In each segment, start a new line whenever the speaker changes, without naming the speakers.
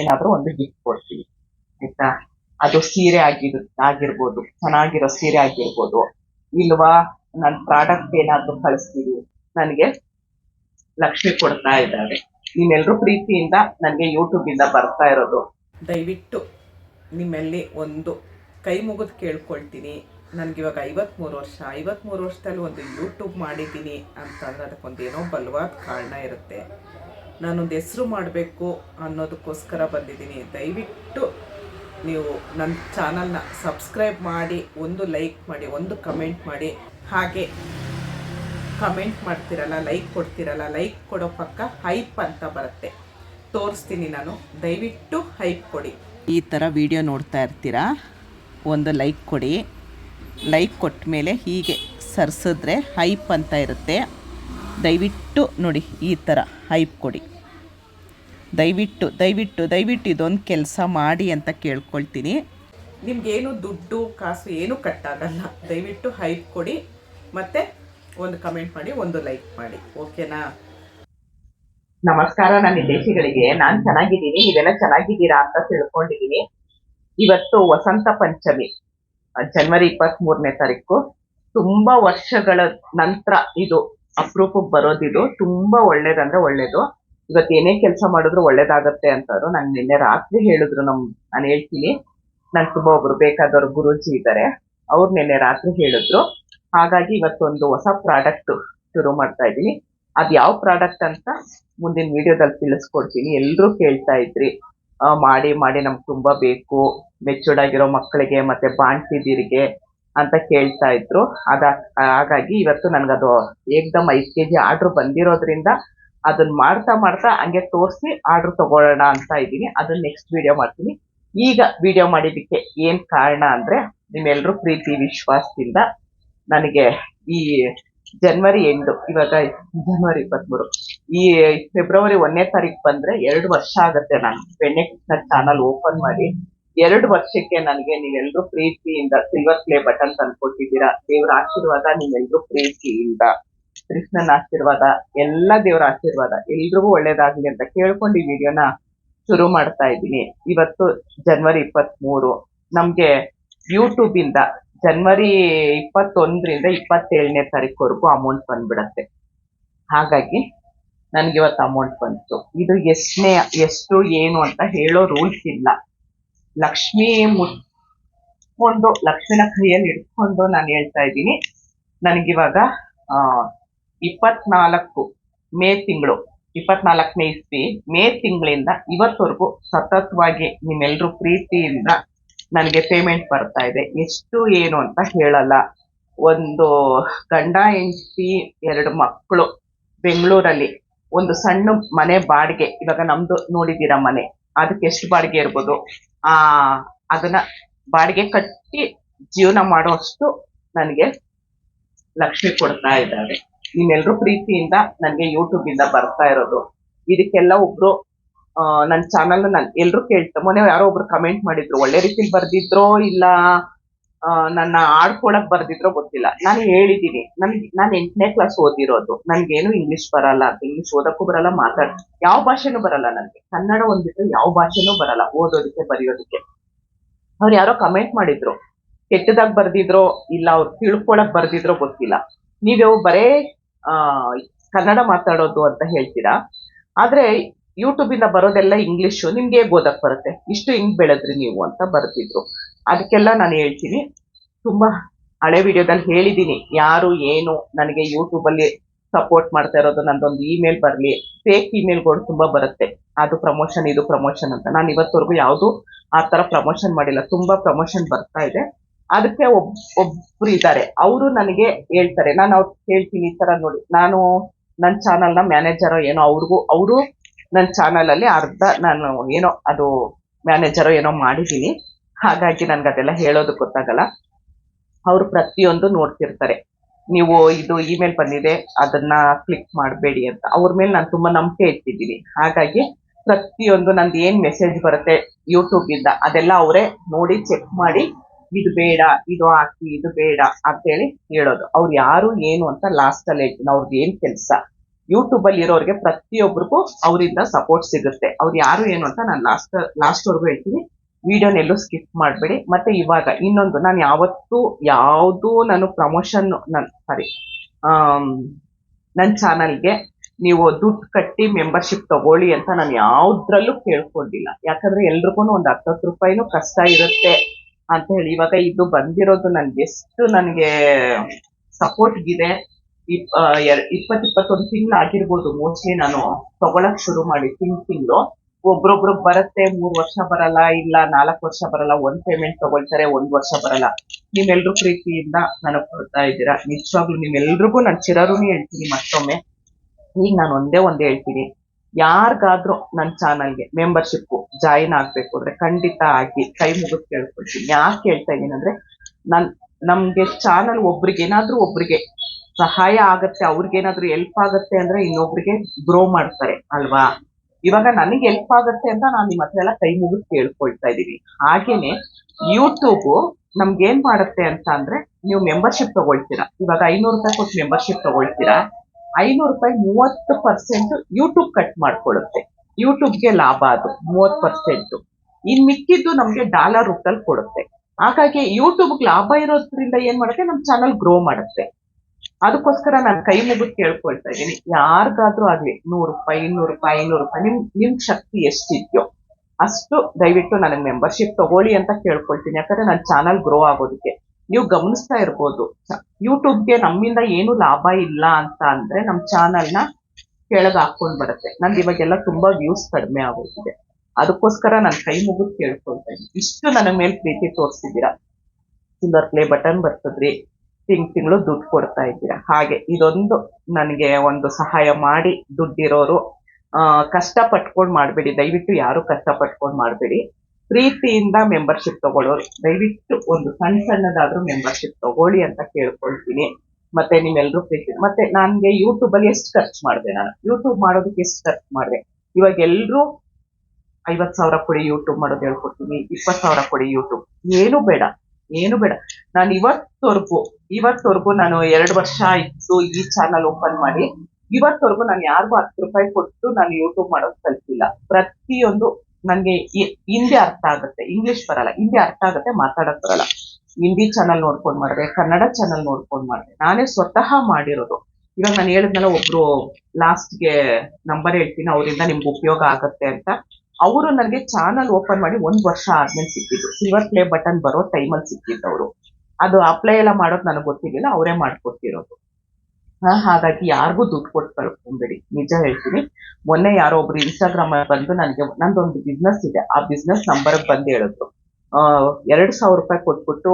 ಏನಾದ್ರೂ ಒಂದು ಗಿಫ್ಟ್ ಕೊಡ್ತೀವಿ, ಆಯ್ತಾ? ಅದು ಸೀರೆ ಆಗಿರ್ ಆಗಿರ್ಬೋದು, ಚೆನ್ನಾಗಿರೋ ಸೀರೆ ಆಗಿರ್ಬೋದು, ಇಲ್ವಾ? ನನ್ನ ಪ್ರಾಡಕ್ಟ್ ಏನಾದ್ರೂ ಕಳಿಸ್ತೀವಿ, ನನಗೆ ಲಕ್ಷ್ಮಿ ಕೊಡ್ತಾ ಇದ್ದಾರೆ. ನಿಮ್ಮೆಲ್ಲರೂ ಪ್ರೀತಿಯಿಂದ ನನಗೆ ಯೂಟ್ಯೂಬಿಂದ ಬರ್ತಾ ಇರೋದು.
ದಯವಿಟ್ಟು ನಿಮ್ಮಲ್ಲಿ ಒಂದು ಕೈ ಮುಗಿದು ಕೇಳ್ಕೊಳ್ತೀನಿ. ನನಗಿವಾಗ ಐವತ್ತ್ಮೂರು ವರ್ಷ ಐವತ್ತ್ಮೂರು ವರ್ಷದಲ್ಲಿ ಒಂದು ಯೂಟ್ಯೂಬ್ ಮಾಡಿದ್ದೀನಿ ಅಂತಂದ್ರೆ ಅದಕ್ಕೊಂದು ಏನೋ ಬಲವಾದ ಕಾರಣ ಇರುತ್ತೆ. ನಾನೊಂದು ಹೆಸರು ಮಾಡಬೇಕು ಅನ್ನೋದಕ್ಕೋಸ್ಕರ ಬಂದಿದ್ದೀನಿ. ದಯವಿಟ್ಟು ನೀವು ನನ್ನ ಚಾನಲ್ನ ಸಬ್ಸ್ಕ್ರೈಬ್ ಮಾಡಿ, ಒಂದು ಲೈಕ್ ಮಾಡಿ, ಒಂದು ಕಮೆಂಟ್ ಮಾಡಿ. ಹಾಗೆ ಕಮೆಂಟ್ ಮಾಡ್ತಿರಲ್ಲ, ಲೈಕ್ ಕೊಡ್ತಿರಲ್ಲ, ಲೈಕ್ ಕೊಡೋ ಪಕ್ಕ ಹೈಪ್ ಅಂತ ಬರುತ್ತೆ. ತೋರಿಸ್ತೀನಿ ನಾನು. ದಯವಿಟ್ಟು ಹೈಪ್ ಕೊಡಿ. ಈ ಥರ ವಿಡಿಯೋ ನೋಡ್ತಾ ಇರ್ತೀರಾ? ಒಂದು ಲೈಕ್ ಕೊಡಿ. ಲೈಕ್ ಕೊಟ್ಟ ಮೇಲೆ ಹೀಗೆ ಸರಿಸಿದ್ರೆ ಹೈಪ್ ಅಂತ ಇರುತ್ತೆ. ದಯವಿಟ್ಟು ನೋಡಿ ಈ ಥರ ಹೈಪ್ ಕೊಡಿ. ದಯವಿಟ್ಟು ದಯವಿಟ್ಟು ದಯವಿಟ್ಟು ಇದೊಂದು ಕೆಲಸ ಮಾಡಿ ಅಂತ ಕೇಳ್ಕೊಳ್ತೀನಿ. ನಿಮಗೇನು ದುಡ್ಡು, ಕಾಸು ಏನೂ ಕಟ್ಟಾಗಲ್ಲ. ದಯವಿಟ್ಟು ಹೈಪ್ ಕೊಡಿ. ಮತ್ತೆ ಒಂದು ಕಮೆಂಟ್ ಮಾಡಿ, ಒಂದು ಲೈಕ್ ಮಾಡಿ. ಓಕೆನಾ?
ನಮಸ್ಕಾರ ನನ್ನ ದೇಶಿಗಳಿಗೆ ನಾನು ಚೆನ್ನಾಗಿದ್ದೀನಿ. ನೀವೆಲ್ಲ ಚೆನ್ನಾಗಿದ್ದೀರಾ ಅಂತ ತಿಳ್ಕೊಂಡಿದ್ದೀನಿ. ಇವತ್ತು ವಸಂತ ಪಂಚಮಿ ಜನವರಿ ಇಪ್ಪತ್ತ್ ಮೂರನೇ ತಾರೀಕು. ತುಂಬಾ ವರ್ಷಗಳ ನಂತರ ಇದು ಅಪರೂಪಕ್ಕೆ ಬರೋದಿದು. ತುಂಬಾ ಒಳ್ಳೇದಂದ್ರೆ ಒಳ್ಳೇದು. ಇವತ್ತು ಏನೇ ಕೆಲಸ ಮಾಡಿದ್ರು ಒಳ್ಳೇದಾಗತ್ತೆ ಅಂತಾರು ನಂಗೆ ನಿನ್ನೆ ರಾತ್ರಿ ಹೇಳಿದ್ರು ನಮ್, ನಾನು ಹೇಳ್ತೀನಿ. ನನ್ ತುಂಬಾ ಒಬ್ರು ಬೇಕಾದವ್ರು ಗುರೂಜಿ ಇದ್ದಾರೆ ಅವ್ರು ನಿನ್ನೆ ರಾತ್ರಿ ಹೇಳಿದ್ರು. ಹಾಗಾಗಿ ಇವತ್ತೊಂದು ಹೊಸ ಪ್ರಾಡಕ್ಟ್ ಶುರು ಮಾಡ್ತಾ ಇದ್ದೀನಿ. ಅದ್ ಯಾವ ಪ್ರಾಡಕ್ಟ್ ಅಂತ ಮುಂದಿನ ವಿಡಿಯೋದಲ್ಲಿ ತಿಳಿಸ್ಕೊಡ್ತೀನಿ. ಎಲ್ರೂ ಕೇಳ್ತಾ ಇದ್ರಿ. ಮಾಡಿ ಮಾಡಿ ನಮ್ಗೆ ತುಂಬಾ ಬೇಕು. ಮೆಚೂರ್ಡ್ ಆಗಿರೋ ಮಕ್ಕಳಿಗೆ ಮತ್ತೆ ಬಾಣ್ತಿದಿರಿಗೆ ಅಂತ ಕೇಳ್ತಾ ಇದ್ರು. ಅದ, ಹಾಗಾಗಿ ಇವತ್ತು ನನ್ಗದು ಏಕ್ದಮ್ ಐದು ಕೆ ಜಿ ಆರ್ಡರ್ ಬಂದಿರೋದ್ರಿಂದ ಅದನ್ನ ಮಾಡ್ತಾ ಮಾಡ್ತಾ ಹಂಗೆ ತೋರಿಸಿ ಆರ್ಡರ್ ತಗೊಳ್ಳೋಣ ಅಂತ ಇದ್ದೀನಿ. ಅದನ್ನ ನೆಕ್ಸ್ಟ್ ವಿಡಿಯೋ ಮಾಡ್ತೀನಿ. ಈಗ ವಿಡಿಯೋ ಮಾಡಿದ್ದಕ್ಕೆ ಏನ್ ಕಾರಣ ಅಂದ್ರೆ ನಿಮ್ಮೆಲ್ಲರೂ ಪ್ರೀತಿ, ವಿಶ್ವಾಸದಿಂದ ನನಗೆ ಈ ಜನವರಿ ಎಂಟು, ಇವಾಗ ಜನವರಿ ಇಪ್ಪತ್ಮೂರು, ಈ ಫೆಬ್ರವರಿ ಒಂದನೇ ತಾರೀಕು ಬಂದ್ರೆ ಎರಡು ವರ್ಷ ಆಗುತ್ತೆ ನಾನು. ಬೆಣ್ಣೆ ಚಾನಲ್ ಓಪನ್ ಮಾಡಿ. ಎರಡು ವರ್ಷಕ್ಕೆ ನನಗೆ ನೀವೆಲ್ಲರೂ ಪ್ರೀತಿಯಿಂದ ಸಿಲ್ವರ್ ಪ್ಲೇ ಬಟನ್ ತಂದ್ಕೊಟ್ಟಿದ್ದೀರಾ. ದೇವರ ಆಶೀರ್ವಾದ ನೀವೆಲ್ಲರೂ ಪ್ರೀತಿಯಿಂದ. ಕೃಷ್ಣನ ಆಶೀರ್ವಾದ, ಎಲ್ಲ ದೇವರ ಆಶೀರ್ವಾದ, ಎಲ್ರಿಗೂ ಒಳ್ಳೇದಾಗ್ಲಿ ಅಂತ ಕೇಳ್ಕೊಂಡು ಈ ವಿಡಿಯೋನ ಶುರು ಮಾಡ್ತಾ ಇದ್ದೀನಿ. ಇವತ್ತು ಜನವರಿ ಇಪ್ಪತ್ತ್ ಮೂರು ನಮ್ಗೆ ಯೂಟ್ಯೂಬ್ ಇಂದ ಜನವರಿ ಇಪ್ಪತ್ತೊಂದರಿಂದ ಇಪ್ಪತ್ತೇಳನೇ ತಾರೀಕುವರೆಗೂ ಅಮೌಂಟ್ ಬಂದ್ಬಿಡತ್ತೆ. ಹಾಗಾಗಿ ನನ್ಗೆ ಇವತ್ತು ಅಮೌಂಟ್ ಬಂತು. ಇದು ಎಷ್ಟನೇ, ಎಷ್ಟು, ಏನು ಅಂತ ಹೇಳೋ ರೂಲ್ಸ್ ಇಲ್ಲ. ಲಕ್ಷ್ಮಿ ಮುಟ್ಕೊಂಡು ಲಕ್ಷ್ಮಿನ ಕೈಯಲ್ಲಿ ಇಟ್ಕೊಂಡು ನಾನು ಹೇಳ್ತಾ ಇದ್ದೀನಿ. ನನಗಿವಾಗ ಇಪ್ಪತ್ನಾಲ್ಕು ಮೇ ತಿಂಗಳು, ಇಪ್ಪತ್ನಾಲ್ಕನೇ ಇಸ್ವಿ ಮೇ ತಿಂಗಳಿಂದ ಇವತ್ತವರೆಗೂ ಸತತವಾಗಿ ನಿಮ್ಮೆಲ್ಲರೂ ಪ್ರೀತಿಯಿಂದ ನನಗೆ ಪೇಮೆಂಟ್ ಬರ್ತಾ ಇದೆ. ಎಷ್ಟು ಏನು ಅಂತ ಹೇಳಲ್ಲ. ಒಂದು ಗಂಡ, ಹೆಂಡತಿ, ಎರಡು ಮಕ್ಕಳು ಬೆಂಗಳೂರಲ್ಲಿ ಒಂದು ಸಣ್ಣ ಮನೆ ಬಾಡಿಗೆ. ಇವಾಗ ನಮ್ದು ನೋಡಿದ್ದೀರಾ ಮನೆ. ಅದಕ್ಕೆ ಎಷ್ಟು ಬಾಡಿಗೆ ಇರ್ಬೋದು? ಆ, ಅದನ್ನ ಬಾಡಿಗೆ ಕಟ್ಟಿ ಜೀವನ ಮಾಡುವಷ್ಟು ನನಗೆ ಲಕ್ಷ್ಮಿ ಕೊಡ್ತಾ ಇದ್ದಾರೆ. ನಿಮ್ಮೆಲ್ಲರೂ ಪ್ರೀತಿಯಿಂದ ನನಗೆ ಯೂಟ್ಯೂಬ್ ಇಂದ ಬರ್ತಾ ಇರೋದು. ಇದಕ್ಕೆಲ್ಲ ಒಬ್ರು ನನ್ನ ಚಾನಲ್ ನಾನು ಎಲ್ಲರೂ ಕೇಳ್ತಾ ಮೊನ್ನೆ ಯಾರೋ ಒಬ್ರು ಕಮೆಂಟ್ ಮಾಡಿದ್ರು, ಒಳ್ಳೆ ರೀತಿಲಿ ಬರ್ದಿದ್ರೋ ಇಲ್ಲ? ನನ್ನ ಆಡ್ಕೊಳಕ್ ಬರ್ದಿದ್ರೋ ಗೊತ್ತಿಲ್ಲ. ನಾನು ಹೇಳಿದೀನಿ. ನನ್ಗೆ, ನಾನು ಎಂಟನೇ ಕ್ಲಾಸ್ ಓದಿರೋದು. ನನ್ಗೇನು ಇಂಗ್ಲಿಷ್ ಬರಲ್ಲ. ಇಂಗ್ಲಿಷ್ ಓದಕ್ಕೂ ಬರಲ್ಲ, ಮಾತಾಡ್, ಯಾವ ಭಾಷೆನೂ ಬರಲ್ಲ ನನಗೆ. ಕನ್ನಡ ಒಂದಿದ್ರೆ ಯಾವ ಭಾಷೆನೂ ಬರಲ್ಲ, ಓದೋದಕ್ಕೆ, ಬರೆಯೋದಕ್ಕೆ. ಅವ್ರು ಯಾರೋ ಕಮೆಂಟ್ ಮಾಡಿದ್ರು. ಕೆಟ್ಟದಾಗ ಬರ್ದಿದ್ರೋ, ಇಲ್ಲ ಅವ್ರು ತಿಳ್ಕೊಳಕ್ ಬರ್ದಿದ್ರೋ ಗೊತ್ತಿಲ್ಲ. ನೀವು ಬರೇ ಕನ್ನಡ ಮಾತಾಡೋದು ಅಂತ ಹೇಳ್ತೀರಾ? ಆದ್ರೆ ಯೂಟ್ಯೂಬ್ ಇಂದ ಬರೋದೆಲ್ಲ ಇಂಗ್ಲೀಷು ನಿಮ್ಗೆ ಹೇಗೆ ಓದಕ್ ಬರುತ್ತೆ? ಇಷ್ಟು ಹಿಂಗ್ ಬೆಳೆದ್ರಿ ನೀವು ಅಂತ ಬರ್ತಿದ್ರು ಅದಕ್ಕೆಲ್ಲ ನಾನು ಹೇಳ್ತೀನಿ. ತುಂಬಾ ಹಳೆ ವಿಡಿಯೋದಲ್ಲಿ ಹೇಳಿದ್ದೀನಿ. ಯಾರು, ಏನು, ನನಗೆ ಯೂಟ್ಯೂಬಲ್ಲಿ ಸಪೋರ್ಟ್ ಮಾಡ್ತಾ ಇರೋದು ನಂದೊಂದು ಇಮೇಲ್ ಬರಲಿ. ಫೇಕ್ ಇಮೇಲ್ಗಳು ತುಂಬಾ ಬರುತ್ತೆ. ಅದು ಪ್ರಮೋಷನ್ ಇದು ಪ್ರಮೋಷನ್ ಅಂತ. ನಾನು ಇವತ್ತವರೆಗೂ ಯಾವುದು ಆ ತರ ಪ್ರಮೋಷನ್ ಮಾಡಿಲ್ಲ. ತುಂಬಾ ಪ್ರಮೋಷನ್ ಬರ್ತಾ ಇದೆ. ಅದಕ್ಕೆ ಒಬ್, ಒಬ್ರು ಇದ್ದಾರೆ. ಅವರು ನನಗೆ ಹೇಳ್ತಾರೆ. ನಾನು ಅವ್ರು ಹೇಳ್ತೀನಿ ಈ ತರ ನೋಡಿ. ನಾನು ನನ್ನ ಚಾನಲ್ನ ಮ್ಯಾನೇಜರೋ ಏನೋ ಅವ್ರಿಗೂ ಅವರು ನನ್ನ ಚಾನಲಲ್ಲಿ ಅರ್ಧ ನಾನು ಏನೋ ಅದು ಮ್ಯಾನೇಜರೋ ಏನೋ ಮಾಡಿದ್ದೀನಿ ಹಾಗಾಗಿ ನನ್ಗೆ ಅದೆಲ್ಲ ಹೇಳೋದು ಗೊತ್ತಾಗಲ್ಲ. ಅವರು ಪ್ರತಿಯೊಂದು ನೋಡ್ತಿರ್ತಾರೆ. ನೀವು ಇದು ಇಮೇಲ್ ಬಂದಿದೆ, ಅದನ್ನ ಕ್ಲಿಕ್ ಮಾಡಬೇಡಿ ಅಂತ. ಅವ್ರ ಮೇಲೆ ನಾನು ತುಂಬಾ ನಂಬಿಕೆ ಇಟ್ಟಿದ್ದೀನಿ. ಹಾಗಾಗಿ ಪ್ರತಿಯೊಂದು ನಂದು ಏನ್ ಮೆಸೇಜ್ ಬರುತ್ತೆ ಯೂಟ್ಯೂಬ್ ಇಂದ, ಅದೆಲ್ಲ ಅವರೇ ನೋಡಿ ಚೆಕ್ ಮಾಡಿ, ಇದು ಬೇಡ, ಇದು ಹಾಕಿ, ಇದು ಬೇಡ ಅಂತೇಳಿ ಹೇಳೋದು. ಅವ್ರು ಯಾರು, ಏನು ಅಂತ ಲಾಸ್ಟ್ ಅಲ್ಲಿ ಹೇಳ್ತೀನಿ ಅವ್ರದ್ದು ಏನ್ ಕೆಲಸ? ಯೂಟ್ಯೂಬ್ ಅಲ್ಲಿ ಇರೋರಿಗೆ ಪ್ರತಿಯೊಬ್ಬರಿಗೂ ಅವರಿಂದ ಸಪೋರ್ಟ್ ಸಿಗುತ್ತೆ. ಅವ್ರು ಯಾರು ಏನು ಅಂತ ನಾನು ಲಾಸ್ಟ್ ಲಾಸ್ಟ್ ವರ್ಗು ಹೇಳ್ತೀನಿ. ವಿಡಿಯೋನೆಲ್ಲೂ ಸ್ಕಿಪ್ ಮಾಡಬೇಡಿ. ಮತ್ತೆ ಇವಾಗ ಇನ್ನೊಂದು, ನಾನು ಯಾವತ್ತೂ ಯಾವುದು ನಾನು ಪ್ರಮೋಷನ್ ನನ್ ಸಾರಿ ನನ್ನ ಚಾನಲ್ಗೆ ನೀವು ದುಡ್ಡು ಕಟ್ಟಿ ಮೆಂಬರ್ಶಿಪ್ ತಗೊಳ್ಳಿ ಅಂತ ನಾನು ಯಾವ್ದ್ರಲ್ಲೂ ಕೇಳ್ಕೊಂಡಿಲ್ಲ. ಯಾಕಂದ್ರೆ ಎಲ್ರಿಗೂ ಒಂದು ಹತ್ತತ್ತು ರೂಪಾಯಿನೂ ಕಷ್ಟ ಇರುತ್ತೆ ಅಂತ ಹೇಳಿ. ಇವಾಗ ಇದು ಬಂದಿರೋದು ನನ್ಗೆ ಎಷ್ಟು ನನಗೆ ಸಪೋರ್ಟ್ ಇದೆ. ಇಪ್ ಇಪ್ಪತ್ ಇಪ್ಪತ್ತೊಂದು ತಿಂಗಳು ಆಗಿರ್ಬೋದು. ಮೋಸ್ಟ್ಲಿ ನಾನು ತಗೊಳಕ್ ಶುರು ಮಾಡಿ ತಿಂಗ್ ತಿಂಗಳು. ಒಬ್ರೊಬ್ರು ಬರುತ್ತೆ, ಮೂರ್ ವರ್ಷ ಬರಲ್ಲ, ಇಲ್ಲ ನಾಲ್ಕು ವರ್ಷ ಬರಲ್ಲ, ಒಂದ್ ಪೇಮೆಂಟ್ ತಗೊಳ್ತಾರೆ, ಒಂದ್ ವರ್ಷ ಬರಲ್ಲ. ನೀವೆಲ್ರೂ ಪ್ರೀತಿಯಿಂದ ನನಗ್ ಕೊಡ್ತಾ ಇದ್ದೀರಾ? ನಿಜವಾಗ್ಲು ನಿಮ್ಮೆಲ್ರಿಗೂ ನಾನು ಚಿರರುನೇ ಹೇಳ್ತೀನಿ ಮತ್ತೊಮ್ಮೆ. ಈಗ ನಾನು ಒಂದೇ ಒಂದೇ ಹೇಳ್ತೀನಿ. ಯಾರಿಗಾದ್ರೂ ನನ್ನ ಚಾನಲ್ಗೆ ಮೆಂಬರ್ಶಿಪ್ ಜಾಯಿನ್ ಆಗ್ಬೇಕು ಅಂದ್ರೆ ಖಂಡಿತ ಆಗಿ ಕೈ ಮುಗಿದು ಕೇಳ್ಕೊಳ್ತೀನಿ. ಯಾಕೆ ಹೇಳ್ತಾ ಇದ್ದೀನಿ ಅಂದ್ರೆ ನನ್, ನಮ್ಗೆ ಚಾನಲ್ ಒಬ್ರಿಗೆ, ಏನಾದ್ರೂ ಒಬ್ರಿಗೆ ಸಹಾಯ ಆಗತ್ತೆ, ಅವ್ರಿಗೇನಾದ್ರೂ ಹೆಲ್ಪ್ ಆಗತ್ತೆ ಅಂದ್ರೆ ಇನ್ನೊಬ್ರಿಗೆ ಗ್ರೋ ಮಾಡ್ತಾರೆ, ಅಲ್ವಾ? ಇವಾಗ ನನಗೆ ಹೆಲ್ಪ್ ಆಗತ್ತೆ ಅಂತ ನಾನು ನಿಮ್ಮ ಹತ್ರ ಎಲ್ಲ ಕೈ ಮುಗಿದು ಕೇಳ್ಕೊಳ್ತಾ ಇದ್ದೀನಿ. ಹಾಗೇನೆ ಯೂಟ್ಯೂಬ್ ನಮ್ಗೆ ಏನ್ ಮಾಡುತ್ತೆ ಅಂತ ಅಂದ್ರೆ ನೀವು ಮೆಂಬರ್ಶಿಪ್ ತಗೊಳ್ತೀರಾ. ಇವಾಗ ಐನೂರು ರೂಪಾಯಿ ಕೊಟ್ಟು ಮೆಂಬರ್ಶಿಪ್ ತಗೊಳ್ತೀರಾ. ಐನೂರು ರೂಪಾಯಿ ಮೂವತ್ತು ಪರ್ಸೆಂಟ್ ಯೂಟ್ಯೂಬ್ ಕಟ್ ಮಾಡ್ಕೊಳ್ಳುತ್ತೆ. ಯೂಟ್ಯೂಬ್ಗೆ ಲಾಭ ಅದು, ಮೂವತ್ತು ಪರ್ಸೆಂಟ್ ಇನ್ ಮಿಕ್ಕಿದ್ದು ನಮ್ಗೆ ಡಾಲರ್ ರೂಪದಲ್ಲಿ ಕೊಡುತ್ತೆ. ಹಾಗಾಗಿ ಯೂಟ್ಯೂಬ್ ಲಾಭ ಇರೋದ್ರಿಂದ ಏನ್ ಮಾಡುತ್ತೆ? ನಮ್ ಚಾನಲ್ ಗ್ರೋ ಮಾಡುತ್ತೆ. ಅದಕ್ಕೋಸ್ಕರ ನಾನು ಕೈ ಮುಗಿದು ಕೇಳ್ಕೊಳ್ತಾ ಇದ್ದೀನಿ. ಯಾರಿಗಾದ್ರೂ ಆಗ್ಲಿ, ನೂರು ರೂಪಾಯಿ, ಇನ್ನೂರು ರೂಪಾಯಿ, ಐನೂರು ರೂಪಾಯಿ, ನಿಮ್ ನಿಮ್ ಶಕ್ತಿ ಎಷ್ಟಿದ್ಯೋ ಅಷ್ಟು ದಯವಿಟ್ಟು ನನಗೆ ಮೆಂಬರ್ಶಿಪ್ ತಗೊಳ್ಳಿ ಅಂತ ಕೇಳ್ಕೊಳ್ತೀನಿ. ಯಾಕಂದ್ರೆ ನನ್ನ ಚಾನಲ್ ಗ್ರೋ ಆಗೋದಕ್ಕೆ. ನೀವು ಗಮನಿಸ್ತಾ ಇರ್ಬೋದು. ಯೂಟ್ಯೂಬ್ಗೆ ನಮ್ಮಿಂದ ಏನು ಲಾಭ ಇಲ್ಲ ಅಂತ ಅಂದ್ರೆ ನಮ್ಮ ಚಾನಲ್ನ ಕೆಳಗೆ ಹಾಕೊಂಡ್ ಬರುತ್ತೆ. ನಂದು ಇವಾಗೆಲ್ಲ ತುಂಬಾ ವ್ಯೂಸ್ ಕಡಿಮೆ ಆಗೋಗಿದೆ ಅದಕ್ಕೋಸ್ಕರ ನಾನು ಕೈ ಮುಗಿದು ಕೇಳ್ಕೊಳ್ತಾ ಇದ್ದೀನಿ. ಇಷ್ಟು ನನ್ನ ಮೇಲೆ ಪ್ರೀತಿ ತೋರಿಸಿದ್ದೀರಾ. ಸುಂದರ್ ಪ್ಲೇ ಬಟನ್ ಬರ್ತದ್ರಿ. ತಿಂಗ್ ತಿಂಗಳು ದುಡ್ಡು ಕೊಡ್ತಾ ಇದ್ದೀರಾ? ಹಾಗೆ ಇದೊಂದು ನನಗೆ ಒಂದು ಸಹಾಯ ಮಾಡಿ ದುಡ್ಡಿರೋರು ಕಷ್ಟ ಪಟ್ಕೊಂಡ್ ಮಾಡಬೇಡಿ. ದಯವಿಟ್ಟು ಯಾರು ಕಷ್ಟ ಪಟ್ಕೊಂಡು ಮಾಡಬೇಡಿ. ಪ್ರೀತಿಯಿಂದ ಮೆಂಬರ್ಶಿಪ್ ತಗೊಳ್ಳೋರು. ದಯವಿಟ್ಟು ಒಂದು ಸಣ್ಣ ಸಣ್ಣದಾದ್ರೂ ಮೆಂಬರ್ಶಿಪ್ ತಗೊಳ್ಳಿ ಅಂತ ಕೇಳ್ಕೊಳ್ತೀನಿ. ಮತ್ತೆ ನಿಮ್ಮೆಲ್ಲರೂ ಪ್ರೀತಿ, ಮತ್ತೆ ನನಗೆ ಯೂಟ್ಯೂಬಲ್ಲಿ ಎಷ್ಟು ಖರ್ಚು ಮಾಡಿದೆ ನಾನು? ಯೂಟ್ಯೂಬ್ ಮಾಡೋದಕ್ಕೆ ಎಷ್ಟು ಖರ್ಚು ಮಾಡಿದೆ? ಇವಾಗ ಎಲ್ಲರೂ ಐವತ್ತು ಸಾವಿರ ಕೊಡಿ ಯೂಟ್ಯೂಬ್ ಮಾಡೋದು ಹೇಳ್ಕೊಡ್ತೀನಿ. ಇಪ್ಪತ್ತು ಸಾವಿರ ಕೊಡಿ ಯೂಟ್ಯೂಬ್ ಏನು ಬೇಡ. ಏನು ಬೇಡ. ನಾನು ಇವತ್ತವರೆಗೂ ಇವತ್ತವರೆಗೂ ನಾನು ಎರಡು ವರ್ಷ ಆಯ್ತು ಈ ಚಾನಲ್ ಓಪನ್ ಮಾಡಿ. ಇವತ್ತವರೆಗೂ ನಾನು ಯಾರಿಗೂ ಹತ್ತು ರೂಪಾಯಿ ಕೊಟ್ಟು ನಾನು ಯೂಟ್ಯೂಬ್ ಮಾಡೋದು ಕಲ್ತಿಲ್ಲ. ಪ್ರತಿಯೊಂದು ನನಗೆ ಹಿಂದಿ ಅರ್ಥ ಆಗುತ್ತೆ. ಇಂಗ್ಲಿಷ್ ಬರಲ್ಲ. ಹಿಂದಿ ಅರ್ಥ ಆಗುತ್ತೆ, ಮಾತಾಡಕ್ ಬರಲ್ಲ. ಹಿಂದಿ ಚಾನಲ್ ನೋಡ್ಕೊಂಡ್ ಮಾಡಿದೆ, ಕನ್ನಡ ಚಾನಲ್ ನೋಡ್ಕೊಂಡ್ ಮಾಡಿದೆ. ನಾನೇ ಸ್ವತಃ ಮಾಡಿರೋದು. ಇವಾಗ ನಾನು ಹೇಳಿದ್ನಲ್ಲ, ಒಬ್ರು ಲಾಸ್ಟ್ಗೆ ನಂಬರ್ ಹೇಳ್ತೀನಿ, ಅವರಿಂದ ನಿಮ್ಗೆ ಉಪಯೋಗ ಆಗತ್ತೆ ಅಂತ. ಅವರು ನನಗೆ ಚಾನಲ್ ಓಪನ್ ಮಾಡಿ ಒಂದ್ ವರ್ಷ ಆದ್ಮೇಲೆ ಸಿಕ್ಕಿದ್ದು. ಸಿಲ್ವರ್ ಪ್ಲೇ ಬಟನ್ ಬರೋ ಟೈಮಲ್ಲಿ ಸಿಕ್ಕಿದ್ದವರು ಅದು ಅಪ್ಲೈ ಎಲ್ಲ ಮಾಡೋದು ನನಗೆ ಗೊತ್ತಿರಲಿಲ್ಲ, ಅವರೇ ಮಾಡ್ಕೊಡ್ತಿರೋದು. ಹಾಗಾಗಿ ಯಾರಿಗೂ ದುಡ್ಡು ಕೊಟ್ಟು ಕಳ್ಕೊಂಬೇಡಿ ನಿಜ ಹೇಳ್ತೀನಿ. ಮೊನ್ನೆ ಯಾರೋ ಒಬ್ರು ಇನ್ಸ್ಟಾಗ್ರಾಮ್ ಅಲ್ಲಿ ಬಂದು ನನಗೆ, ನಂದೊಂದು ಬಿಸ್ನೆಸ್ ಇದೆ. ಆ ಬಿಸ್ನೆಸ್ ನಂಬರ್ ಬಂದು ಹೇಳಿದ್ರು. ಎರಡ್ ಸಾವಿರ ರೂಪಾಯಿ ಕೊಟ್ಬಿಟ್ಟು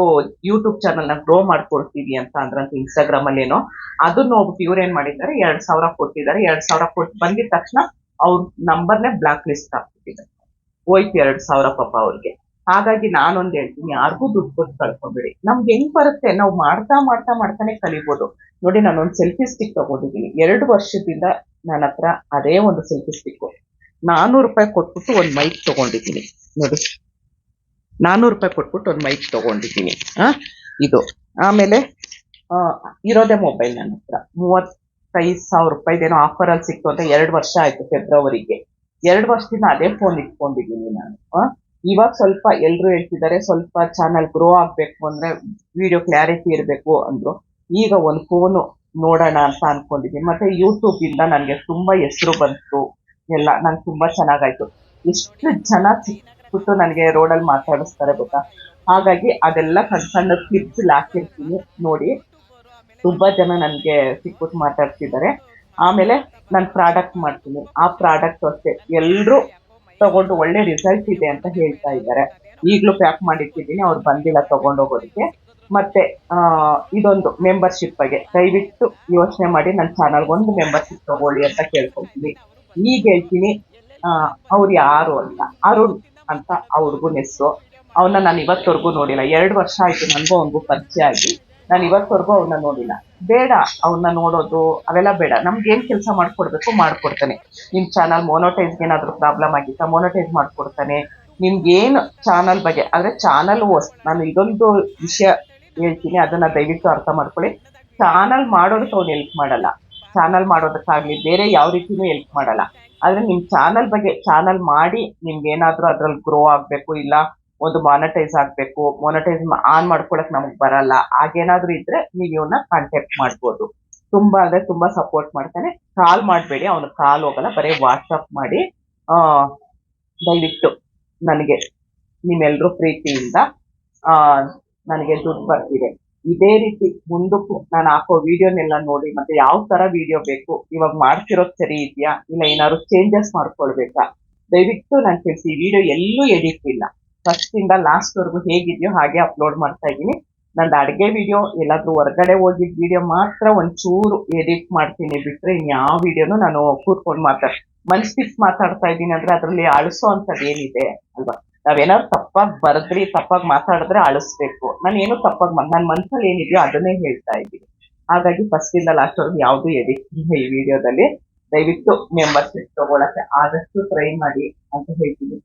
ಯೂಟ್ಯೂಬ್ ಚಾನಲ್ನ ಗ್ರೋ ಮಾಡ್ಕೊಡ್ತೀವಿ ಅಂತ ಅಂದ್ರಂತ ಇನ್ಸ್ಟಾಗ್ರಾಮ್ ಅಲ್ಲಿ ಏನೋ ಅದನ್ನ ಒಬ್ಬ ಇವ್ರು ಏನ್ ಮಾಡಿದ್ದಾರೆ? ಎರಡ್ ಸಾವಿರ ಕೊಟ್ಟಿದ್ದಾರೆ. ಎರಡ್ ಸಾವಿರ ಕೊಟ್ಟು ಬಂದಿದ ತಕ್ಷಣ ಅವ್ರ ನಂಬರ್ನೇ ಬ್ಲಾಕ್ ಲಿಸ್ಟ್ ಆಗ್ಬಿಟ್ಟಿದೆ ಹೋಯ್ತು ಎರಡು ಸಾವಿರ ಪಾಪ ಅವ್ರಿಗೆ. ಹಾಗಾಗಿ ನಾನೊಂದು ಹೇಳ್ತೀನಿ, ಯಾರಿಗೂ ದುಡ್ಡು ಕೊಟ್ಟು ಕಳ್ಕೊಬೇಡಿ. ನಮ್ಗೆ ಹೆಂಗ್ ಬರುತ್ತೆ? ನಾವು ಮಾಡ್ತಾ ಮಾಡ್ತಾ ಮಾಡ್ತಾನೆ ಕಲಿಬೋದು. ನೋಡಿ, ನಾನೊಂದು ಸೆಲ್ಫಿ ಸ್ಟಿಕ್ ತಗೊಂಡಿದ್ದೀನಿ. ಎರಡು ವರ್ಷದಿಂದ ನನ್ನ ಹತ್ರ ಅದೇ ಒಂದು ಸೆಲ್ಫಿ ಸ್ಟಿಕ್ ನಾನೂರು ರೂಪಾಯಿ ಕೊಟ್ಬಿಟ್ಟು ಒಂದು ಮೈಕ್ ತಗೊಂಡಿದ್ದೀನಿ. ನೋಡಿ. ನಾನೂರು ರೂಪಾಯಿ ಕೊಟ್ಬಿಟ್ಟು ಒಂದು ಮೈಕ್ ತಗೊಂಡಿದ್ದೀನಿ. ಆ ಇದು. ಆಮೇಲೆ ಇರೋದೇ ಮೊಬೈಲ್ ನನ್ನ ಹತ್ರ. ಮೂವತ್ತೈದು ಸಾವಿರ ರೂಪಾಯಿದೇನೋ ಆಫರ್ ಅಲ್ಲಿ ಸಿಕ್ತು ಅಂತ ಎರಡು ವರ್ಷ ಆಯ್ತು ಫೆಬ್ರವರಿಗೆ ಎರಡು ವರ್ಷದಿಂದ ಅದೇ ಫೋನ್ ಇಟ್ಕೊಂಡಿದ್ದೀನಿ ನಾನು. ಇವಾಗ ಸ್ವಲ್ಪ ಎಲ್ಲರೂ ಹೇಳ್ತಿದ್ದಾರೆ, ಸ್ವಲ್ಪ ಚಾನಲ್ ಗ್ರೋ ಆಗ್ಬೇಕು ಅಂದ್ರೆ ವಿಡಿಯೋ ಕ್ಲಾರಿಟಿ ಇರಬೇಕು ಅಂದ್ರು. ಈಗ ಒಂದು ಫೋನು ನೋಡೋಣ ಅಂತ ಅನ್ಕೊಂಡಿದ್ದೀನಿ. ಮತ್ತೆ ಯೂಟ್ಯೂಬ್ ಇಂದ ನನಗೆ ತುಂಬಾ ಹೆಸರು ಬಂತು. ಎಲ್ಲ, ನಂಗೆ ತುಂಬಾ ಚೆನ್ನಾಗಾಯ್ತು. ಎಷ್ಟು ಜನ ಸಿಕ್ಬಿಟ್ಟು ನನಗೆ ರೋಡಲ್ಲಿ ಮಾತಾಡಿಸ್ತಾರೆ ಗೊತ್ತಾ? ಹಾಗಾಗಿ ಅದೆಲ್ಲ ಸಣ್ಣ ಸಣ್ಣ ಕ್ಲಿಪ್ಸ್ ಹಾಕಿರ್ತೀನಿ ನೋಡಿ. ತುಂಬಾ ಜನ ನನಗೆ ಸಿಕ್ಬಿಟ್ಟು ಮಾತಾಡ್ತಿದ್ದಾರೆ. ಆಮೇಲೆ ನಾನು ಪ್ರಾಡಕ್ಟ್ ಮಾಡ್ತೀನಿ. ಆ ಪ್ರಾಡಕ್ಟ್ ಅಷ್ಟೇ. ಎಲ್ಲರೂ ತಗೊಂಡು ಒಳ್ಳೆ ರಿಸಲ್ಟ್ ಇದೆ ಅಂತ ಹೇಳ್ತಾ ಇದ್ದಾರೆ. ಈಗಲೂ ಪ್ಯಾಕ್ ಮಾಡಿಟ್ಟಿದ್ದೀನಿ, ಅವ್ರು ಬಂದಿಲ್ಲ ತಗೊಂಡೋಗೋದಕ್ಕೆ. ಮತ್ತೆ ಇದೊಂದು ಮೆಂಬರ್ಶಿಪ್ ಬಗ್ಗೆ. ದಯವಿಟ್ಟು ಯೋಚನೆ ಮಾಡಿ ನನ್ನ ಚಾನಲ್ಗೆ ಒಂದು ಮೆಂಬರ್ಶಿಪ್ ತಗೊಳ್ಳಿ ಅಂತ ಕೇಳ್ಕೊತೀನಿ ಈಗ ಹೇಳ್ತೀನಿ ಅವ್ರು ಯಾರು ಅಂತ ಅರುಣ್ ಅಂತ ಅವ್ರಿಗೂ ಹೆಸರು ಅವನ್ನ ನಾನು ಇವತ್ತವರೆಗೂ ನೋಡಿಲ್ಲ. ಎರಡು ವರ್ಷ ಆಯ್ತು ನನಗೂ ಅವನಿಗೂ ಪರಿಚಯ ಆಗಿ. ನಾನು ಇವತ್ತವರೆಗೂ ಅವ್ರನ್ನ ನೋಡಿಲ್ಲ. ಬೇಡ ಅವ್ರನ್ನ ನೋಡೋದು, ಅವೆಲ್ಲ ಬೇಡ. ನಮ್ಗೆ ಏನ್ ಕೆಲಸ ಮಾಡ್ಕೊಡ್ಬೇಕು ಮಾಡ್ಕೊಡ್ತಾನೆ. ನಿಮ್ಮ ಚಾನಲ್ ಮೋನೋಟೈಸ್ಗೆ ಏನಾದರೂ ಪ್ರಾಬ್ಲಮ್ ಆಗಿತ್ತಾ ಮೋನೋಟೈಸ್ ಮಾಡ್ಕೊಡ್ತಾನೆ. ನಿಮ್ಗೇನು ಚಾನಲ್ ಬಗ್ಗೆ, ಆದ್ರೆ ಚಾನಲ್ ನಾನು ಇದೊಂದು ವಿಷಯ ಹೇಳ್ತೀನಿ, ಅದನ್ನ ದಯವಿಟ್ಟು ಅರ್ಥ ಮಾಡ್ಕೊಳ್ಳಿ. ಚಾನಲ್ ಮಾಡೋದಕ್ಕೆ ಅವ್ನು ಹೆಲ್ಪ್ ಮಾಡಲ್ಲ. ಚಾನಲ್ ಮಾಡೋದಕ್ಕಾಗ್ಲಿ ಬೇರೆ ಯಾವ ರೀತಿನೂ ಹೆಲ್ಪ್ ಮಾಡಲ್ಲ. ಆದ್ರೆ ನಿಮ್ಮ ಚಾನಲ್ ಬಗ್ಗೆ ಚಾನಲ್ ಮಾಡಿ ನಿಮ್ಗೆ ಏನಾದರೂ ಅದ್ರಲ್ಲಿ ಗ್ರೋ ಆಗಬೇಕು, ಇಲ್ಲ ಒಂದು ಮಾನಿಟೈಸ್ ಆಗ್ಬೇಕು ಮಾನಿಟೈಸ್ ಆನ್ ಮಾಡ್ಕೊಳಕ್ ನಮಗ್ ಬರಲ್ಲ. ಹಾಗೇನಾದ್ರೂ ಇದ್ರೆ ನೀವು ಇವನ್ನ ಕಾಂಟ್ಯಾಕ್ಟ್ ಮಾಡ್ಬೋದು. ತುಂಬಾ ಅಂದ್ರೆ ತುಂಬಾ ಸಪೋರ್ಟ್ ಮಾಡ್ತಾನೆ. ಕಾಲ್ ಮಾಡಬೇಡಿ, ಅವನು ಕಾಲ್ ಹೋಗಲ್ಲ, ಬರೀ ವಾಟ್ಸಪ್ ಮಾಡಿ ದಯವಿಟ್ಟು ನನಗೆ ನಿಮ್ಮೆಲ್ಲರೂ ಪ್ರೀತಿಯಿಂದ ನನಗೆ ದುಡ್ಡು ಬರ್ತಿದೆ. ಇದೇ ರೀತಿ ಮುಂದಕ್ಕೂ ನಾನು ಹಾಕೋ ವಿಡಿಯೋನೆಲ್ಲ ನೋಡಿ, ಮತ್ತೆ ಯಾವ ತರ ವಿಡಿಯೋ ಬೇಕು, ಇವಾಗ ಮಾಡ್ತಿರೋದು ಸರಿ ಇದೆಯಾ? ಇಲ್ಲ ಏನಾದ್ರು ಚೇಂಜಸ್ ಮಾಡ್ಕೊಳ್ಬೇಕಾ? ದಯವಿಟ್ಟು ನಾನು ತಿಳಿಸಿ ಈ ವಿಡಿಯೋ ಎಲ್ಲೂ ಎಡಿಟ್ ಇಲ್ಲ. ಫಸ್ಟ್ ಇಂದ ಲಾಸ್ಟ್ ವರೆಗೂ ಹೇಗಿದೆಯೋ ಹಾಗೆ ಅಪ್ಲೋಡ್ ಮಾಡ್ತಾ ಇದ್ದೀನಿ. ನಂದು ಅಡುಗೆ ವಿಡಿಯೋ ಎಲ್ಲಾದರೂ ಹೊರಗಡೆ ಹೋಗಿದ್ದ ವಿಡಿಯೋ ಮಾತ್ರ ಒಂಚೂರು ಎಡಿಟ್ ಮಾಡ್ತೀನಿ ಬಿಟ್ಟರೆ ಇನ್ಯಾವ ವಿಡಿಯೋನು ನಾನು ಕೂತ್ಕೊಂಡು ಮಾತಾಡ್ ಮನ್ಸಿಟ್ಟು ಮಾತಾಡ್ತಾ ಇದ್ದೀನಿ ಅಂದರೆ ಅದರಲ್ಲಿ ಅಳಿಸೋ ಅಂತದ್ ಏನಿದೆ ಅಲ್ವಾ? ನಾವೇನಾದ್ರು ತಪ್ಪಾಗಿ ಬರೆದ್ರಿ, ತಪ್ಪಾಗಿ ಮಾತಾಡಿದ್ರೆ ಅಳಿಸ್ಬೇಕು. ನಾನು ಏನು ತಪ್ಪಾಗಿ ನನ್ನ ಮನ್ಸಲ್ಲಿ ಏನಿದೆಯೋ ಅದನ್ನೇ ಹೇಳ್ತಾ ಇದ್ದೀನಿ. ಹಾಗಾಗಿ ಫಸ್ಟಿಂದ ಇಂದ ಯಾವುದೂ ಎಡಿಟ್ ಈ ವಿಡಿಯೋದಲ್ಲಿ ದಯವಿಟ್ಟು ಮೆಂಬರ್ಶಿಪ್ ತಗೊಳಕ್ಕೆ ಆದಷ್ಟು ಟ್ರೈ ಮಾಡಿ ಅಂತ ಹೇಳ್ತೀನಿ.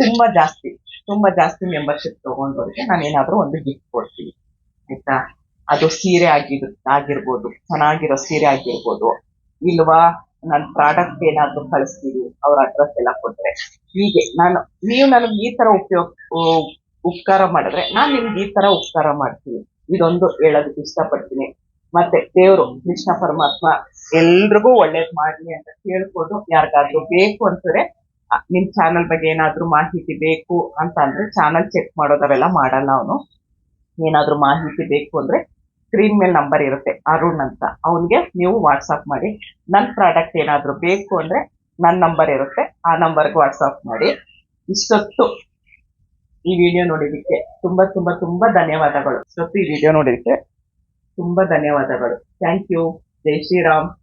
ತುಂಬಾ ಜಾಸ್ತಿ. ತುಂಬಾ ಜಾಸ್ತಿ ಮೆಂಬರ್ಶಿಪ್ ತಗೊಂಡವ್ರಿಗೆ ನಾನು ಏನಾದರೂ ಒಂದು ಗಿಫ್ಟ್ ಕೊಡ್ತೀನಿ ಆಯ್ತಾ? ಅದು ಸೀರೆ ಆಗಿರ್ ಆಗಿರ್ಬೋದು ಚೆನ್ನಾಗಿರೋ ಸೀರೆ ಆಗಿರ್ಬೋದು ಇಲ್ವಾ? ನನ್ನ ಪ್ರಾಡಕ್ಟ್ ಏನಾದ್ರು ಕಳಿಸ್ತೀವಿ ಅವ್ರ ಅಡ್ರೆಸ್ ಎಲ್ಲ ಕೊಟ್ರೆ. ಹೀಗೆ ನಾನು ನೀವು ನನಗೆ ಈ ತರ ಉಪಯೋಗ ಉಪಕಾರ ಮಾಡಿದ್ರೆ ನಾನು ನಿಮ್ಗೆ ಈ ತರ ಉಪಕಾರ ಮಾಡ್ತೀನಿ. ಇದೊಂದು ಹೇಳೋದಕ್ಕೆ ಇಷ್ಟಪಡ್ತೀನಿ. ಮತ್ತೆ ದೇವರು ಕೃಷ್ಣ ಪರಮಾತ್ಮ ಎಲ್ರಿಗೂ ಒಳ್ಳೇದ್ ಮಾಡಲಿ ಅಂತ ಕೇಳ್ಕೊಂಡು ಯಾರಿಗಾದ್ರೂ ಬೇಕು ಅಂತಂದ್ರೆ ಆ, ನಿಮ್ ಚಾನಲ್ ಬಗ್ಗೆ ಏನಾದ್ರೂ ಮಾಹಿತಿ ಬೇಕು ಅಂತ ಅಂದ್ರೆ ಚಾನಲ್ ಚೆಕ್ ಮಾಡೋದವೆಲ್ಲ ಮಾಡಲ್ಲ ಅವನು. ಏನಾದ್ರೂ ಮಾಹಿತಿ ಬೇಕು ಅಂದ್ರೆ ಸ್ಕ್ರೀನ್ ಮೇಲೆ ನಂಬರ್ ಇರುತ್ತೆ, ಅರುಣ್ ಅಂತ. ಅವನಿಗೆ ನೀವು ವಾಟ್ಸಪ್ ಮಾಡಿ ನನ್ನ ಪ್ರಾಡಕ್ಟ್ ಏನಾದ್ರು ಬೇಕು ಅಂದ್ರೆ ನನ್ನ ನಂಬರ್ ಇರುತ್ತೆ, ಆ ನಂಬರ್ಗೆ ವಾಟ್ಸಪ್ ಮಾಡಿ. ಇಷ್ಟೊತ್ತು ಈ ವಿಡಿಯೋ ನೋಡಿದಕ್ಕೆ ತುಂಬಾ ತುಂಬಾ ತುಂಬಾ ಧನ್ಯವಾದಗಳು. ಇಷ್ಟೊತ್ತು ಈ ವಿಡಿಯೋ ನೋಡಿದಕ್ಕೆ ತುಂಬಾ ಧನ್ಯವಾದಗಳು. ಥ್ಯಾಂಕ್ ಯು ಜೈ ಶ್ರೀರಾಮ್.